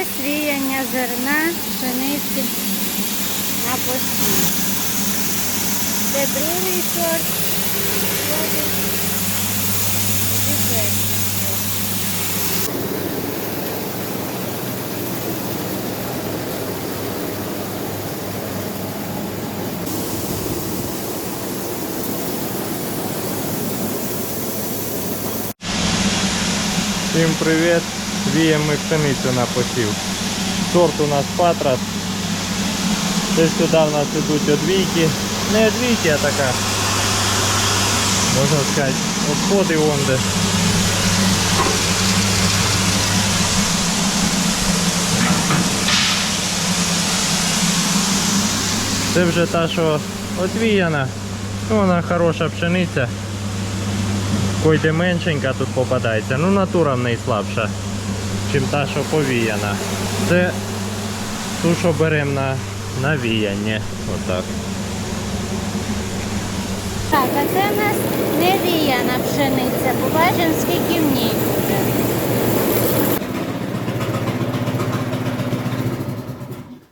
Це свіяння зерна, пшениці на постій. Це другий сорт, і. Всім привіт! Віємо пшеницю на посів. Сорт у нас патрас. Це сюди в нас йдуть одвійки. Не одвійки, а така. Можна сказати, обходи онде. Це вже та, що одвіяна. Ну, вона хороша пшениця. Койде меншенька тут попадається. Ну натура в неї слабша, чим та, що повіяна. Це ту, що беремо на, на віяння. Отак. Так, а це в нас невіяна пшениця. Побачимо, скільки в ній буде.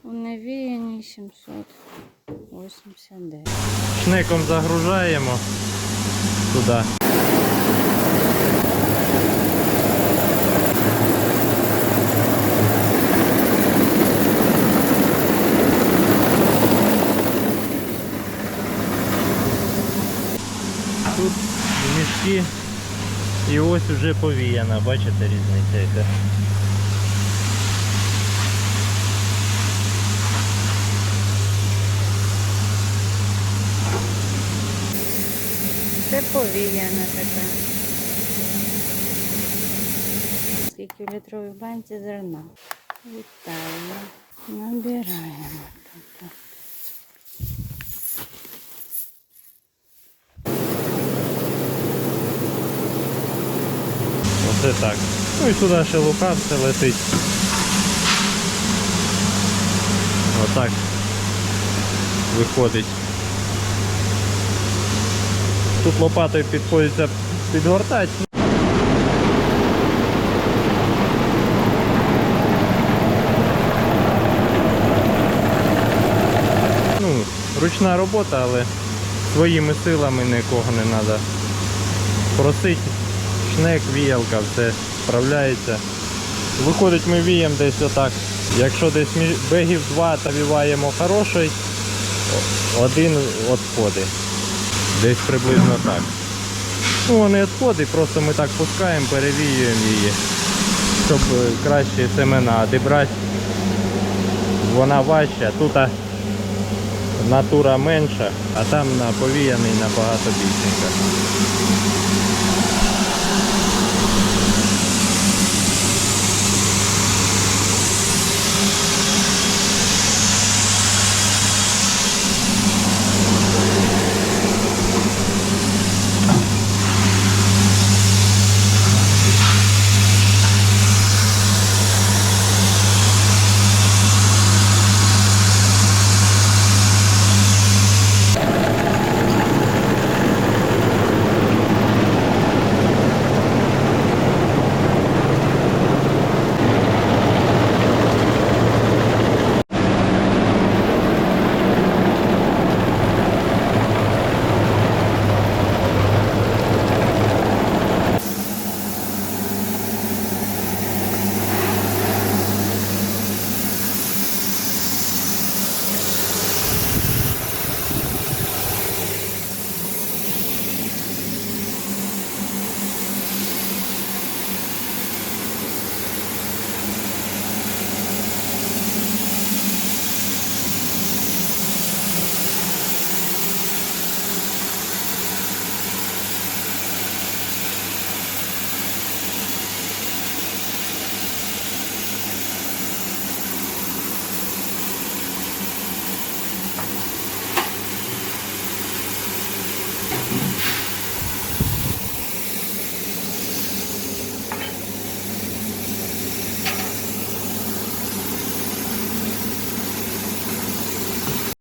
У невіянні 789. Шнеком загружаємо туди. Тут мішки і ось вже повіяна, бачите різниця яка. Це повіяна така. Скільки в літровій банці зерна. Вітаємо. Набираємо тут. Так. Ну і сюди ще лука все летить. Отак виходить. Тут лопатою підходиться підгортати. Ну, ручна робота, але своїми силами нікого не треба просити. Шнек, віялка, все справляється. Виходить, ми віємо десь отак. Якщо десь бегів два та віваємо хороший, один відходить. Десь приблизно так. Ну, вони відходить, просто ми так пускаємо, перевіюємо її, щоб е, краще семена дібрати. Вона важча, тут а, натура менша, а там на повіяний набагато більшенька.